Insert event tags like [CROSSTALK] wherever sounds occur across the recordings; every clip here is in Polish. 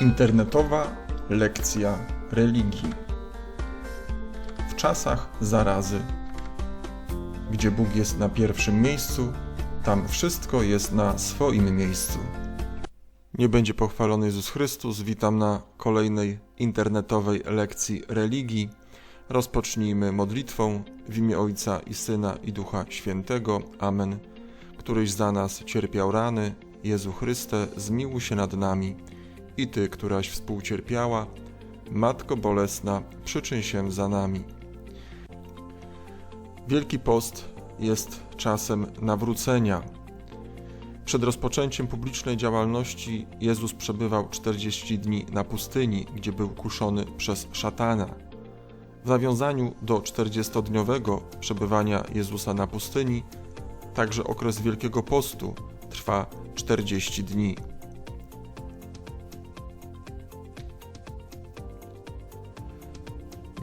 Internetowa lekcja religii. W czasach zarazy, gdzie Bóg jest na pierwszym miejscu, tam wszystko jest na swoim miejscu. Nie będzie pochwalony Jezus Chrystus. Witam na kolejnej internetowej lekcji religii. Rozpocznijmy modlitwą w imię Ojca i Syna i Ducha Świętego. Amen. Któryś za nas cierpiał rany, Jezu Chryste, zmiłuj się nad nami. I Ty, któraś współcierpiała, Matko Bolesna, przyczyn się za nami. Wielki Post jest czasem nawrócenia. Przed rozpoczęciem publicznej działalności Jezus przebywał 40 dni na pustyni, gdzie był kuszony przez szatana. W nawiązaniu do 40-dniowego przebywania Jezusa na pustyni, także okres Wielkiego Postu trwa 40 dni.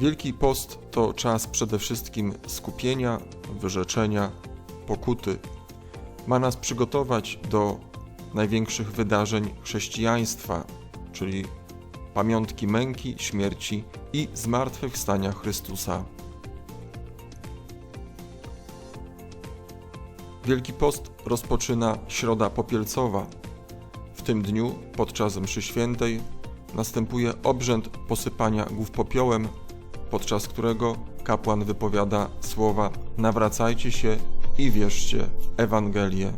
Wielki Post to czas przede wszystkim skupienia, wyrzeczenia, pokuty. Ma nas przygotować do największych wydarzeń chrześcijaństwa, czyli pamiątki męki, śmierci i zmartwychwstania Chrystusa. Wielki Post rozpoczyna Środa Popielcowa. W tym dniu, podczas mszy świętej, następuje obrzęd posypania głów popiołem, podczas którego kapłan wypowiada słowa nawracajcie się i wierzcie Ewangelię.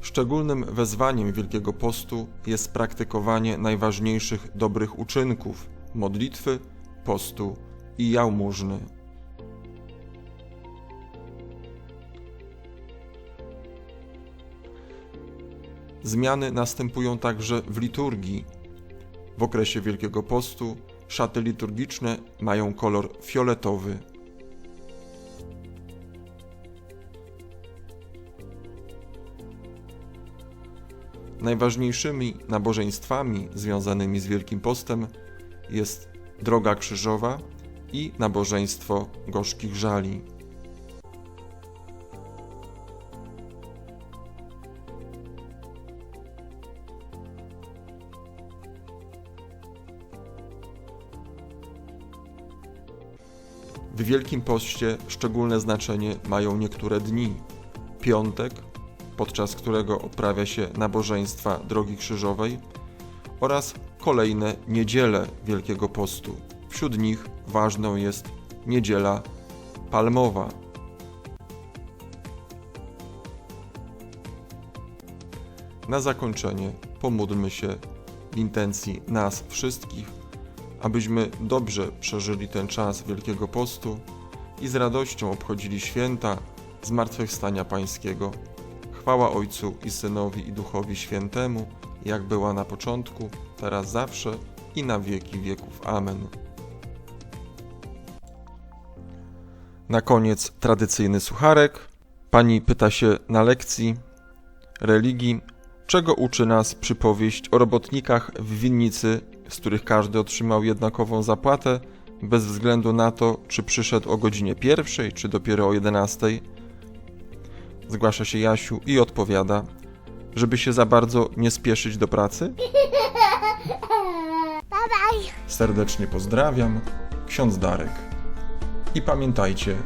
Szczególnym wezwaniem Wielkiego Postu jest praktykowanie najważniejszych dobrych uczynków modlitwy, postu i jałmużny. Zmiany następują także w liturgii. W okresie Wielkiego Postu szaty liturgiczne mają kolor fioletowy. Najważniejszymi nabożeństwami związanymi z Wielkim Postem jest droga krzyżowa i nabożeństwo gorzkich żali. W Wielkim Poście szczególne znaczenie mają niektóre dni. Piątek, podczas którego odprawia się nabożeństwa Drogi Krzyżowej, oraz kolejne niedziele Wielkiego Postu. Wśród nich ważną jest niedziela palmowa. Na zakończenie pomódlmy się w intencji nas wszystkich, abyśmy dobrze przeżyli ten czas Wielkiego Postu i z radością obchodzili święta Zmartwychwstania Pańskiego. Chwała Ojcu i Synowi i Duchowi Świętemu, jak była na początku, teraz zawsze i na wieki wieków. Amen. Na koniec tradycyjny sucharek. Pani pyta się na lekcji religii, czego uczy nas przypowieść o robotnikach w winnicy, z których każdy otrzymał jednakową zapłatę, bez względu na to, czy przyszedł o godzinie pierwszej, czy dopiero o 11. Zgłasza się Jasiu i odpowiada, żeby się za bardzo nie spieszyć do pracy. [LAUGHS] Serdecznie pozdrawiam, ksiądz Darek. I pamiętajcie,